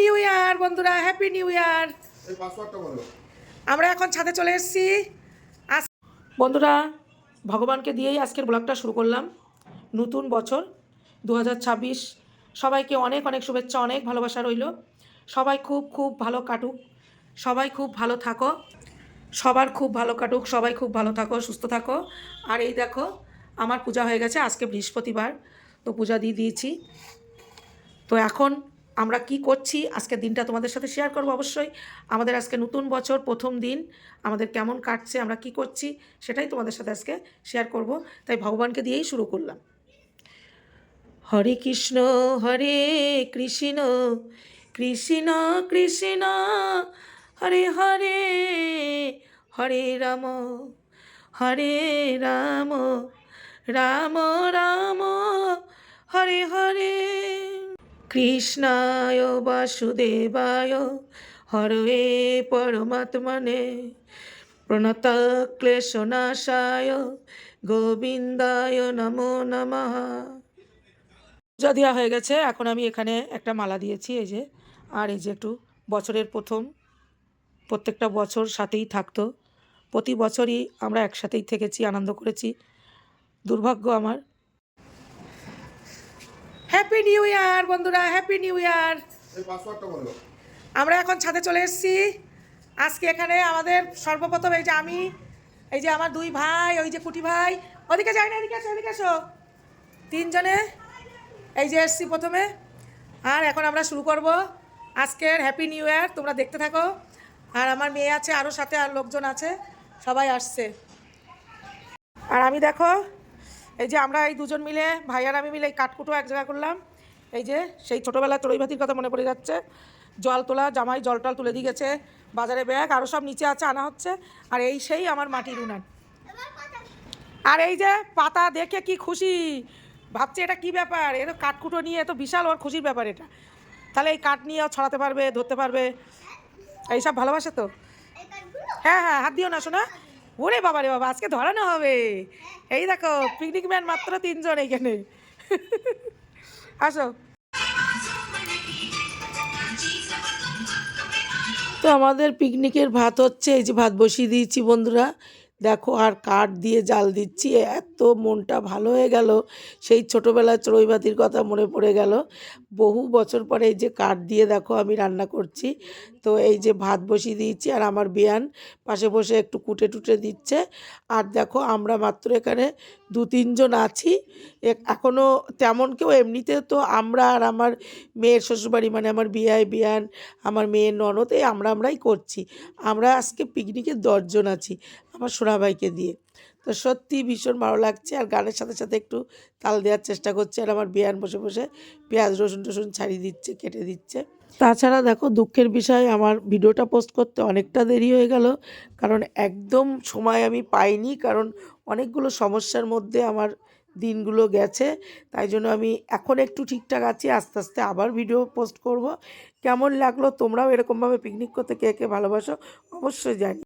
New year বন্ধুরা happy new year আমরা এখন ছাদে চলে এসেছি। আজ বন্ধুরা ভগবানকে দিয়েই আজকের ব্লগটা শুরু করলাম। নতুন বছর দু হাজার ছাব্বিশ। সবাইকে অনেক অনেক শুভেচ্ছা অনেক ভালোবাসা রইল। সবাই খুব খুব ভালো কাটুক। সবাই খুব ভালো থাকো। সবার খুব ভালো কাটুক। সবাই খুব ভালো থাকো সুস্থ থাকো। আর এই দেখো আমার পূজা হয়ে গেছে আজকে বৃহস্পতিবার। তো পূজা দিয়ে দিয়েছি। তো এখন আমরা কি করছি, আজকের দিনটা তোমাদের সাথে শেয়ার করব অবশ্যই। আমাদের আজকে নতুন বছর, প্রথম দিন, আমাদের কেমন কাটছে, আমরা কি করছি, সেটাই তোমাদের সাথে আজকে শেয়ার করব। তাই ভগবানকে দিয়েই শুরু করলাম। হরে কৃষ্ণ হরে কৃষ্ণ কৃষ্ণ কৃষ্ণ, হরে হরে হরে রাম হরে রাম রাম রাম, হরে হরে। কৃষ্ণায় বাসুদেবায় হরে পরমাত্মনে প্রণত ক্লেশনাশায় গোবিন্দায় নমো নমঃ। পূজা দেওয়া হয়ে গেছে, এখন আমি এখানে একটা মালা দিয়েছি, এই যে। আর এই যে একটু বছরের প্রথম, প্রত্যেকটা বছর সাথেই থাকতো। প্রতি বছরই আমরা একসাথেই থেকেছি, আনন্দ করেছি। দুর্ভাগ্য আমার হ্যাপি নিউ ইয়ার বন্ধুরা হ্যাপি নিউ ইয়ার আমরা এখন ছাদে চলে এসেছি। আজকে এখানে আমাদের সর্বপ্রথম এই যে আমি এই যে আমার দুই ভাই ওই যে কুটি ভাই। ওদিকে যাই না এদিকে আসো এদিকে আসো। তিনজনে এই যে এসছি প্রথমে। আর এখন আমরা শুরু করব আজকের হ্যাপি নিউ ইয়ার তোমরা দেখতে থাকো। আর আমার মেয়ে আছে আরও সাথে আর লোকজন আছে সবাই আসছে। আর আমি দেখো এই যে আমরা এই দুজন মিলে, ভাই আর আমি মিলে এই কাঠকুটো এক জায়গা করলাম। এই যে সেই ছোটোবেলায় চড়ুইভাতির কথা মনে পড়ে যাচ্ছে। জল তোলা, জামাই জল টল তুলে দিয়ে গেছে, বাজারে ব্যাগ আরও সব নিচে আছে, আনা হচ্ছে। আর এই সেই আমার মাটির উনান। আর এই যে পাতা দেখে কি খুশি। ভাবছে এটা কি ব্যাপার? এ তো কাঠকুটো নিয়ে তো বিশাল ওর খুশির ব্যাপার এটা। তাহলে এই কাঠ নিয়েও ছড়াতে পারবে, ধরতে পারবে। এইসব ভালোবাসে তো? হ্যাঁ হ্যাঁ হাত দিও না, শোনা। ওরে বাবা রে বাবা, আজকে ধরানো হবে। এই দেখো পিকনিক ম্যান মাত্র তিনজন এখানে। আসো। তো আমাদের পিকনিকের ভাত হচ্ছে, এই যে ভাত বসিয়ে দিয়েছি বন্ধুরা। দেখো আর কাঠ দিয়ে জাল দিচ্ছি, এত মনটা ভালো হয়ে গেল। সেই ছোটোবেলার চড়ুইবাতির কথা মনে পড়ে গেল। বহু বছর পরে এই যে কাঠ দিয়ে দেখো আমি রান্না করছি। তো এই যে ভাত বসিয়ে দিয়েছি আর আমার বিয়ান পাশে বসে একটু কুটে টুটে দিচ্ছে। আর দেখো আমরা মাত্র এখানে দু তিনজন আছি। এখনও তেমন কেউ এমনিতে তো আমরা আর আমার মেয়ের শ্বশুরবাড়ি মানে আমার বিয়ায় বিয়ান, আমার মেয়ের ননদ, এই আমরা আমরাই করছি। আমরা আজকে পিকনিকে দশজন আছি, আমার সোনাভাইকে দিয়ে। তো সত্যি ভীষণ ভালো লাগছে। আর গানের সাথে সাথে একটু তাল দেওয়ার চেষ্টা করছে। আর আমার বিয়ান বসে বসে পেঁয়াজ, রসুন টসুন ছাড়িয়ে দিচ্ছে, কেটে দিচ্ছে। তাছাড়া দেখো, দুঃখের বিষয়, আমার ভিডিওটা পোস্ট করতে অনেকটা দেরি হয়ে গেল। কারণ একদম সময় আমি পাইনি। কারণ অনেকগুলো সমস্যার মধ্যে আমার দিনগুলো গেছে। তাই জন্য আমি এখন একটু ঠিকঠাক আছি। আস্তে আস্তে আবার ভিডিও পোস্ট করব। কেমন লাগল? তোমরাও এরকমভাবে পিকনিক করতে কে কে ভালোবাসো অবশ্যই জানি।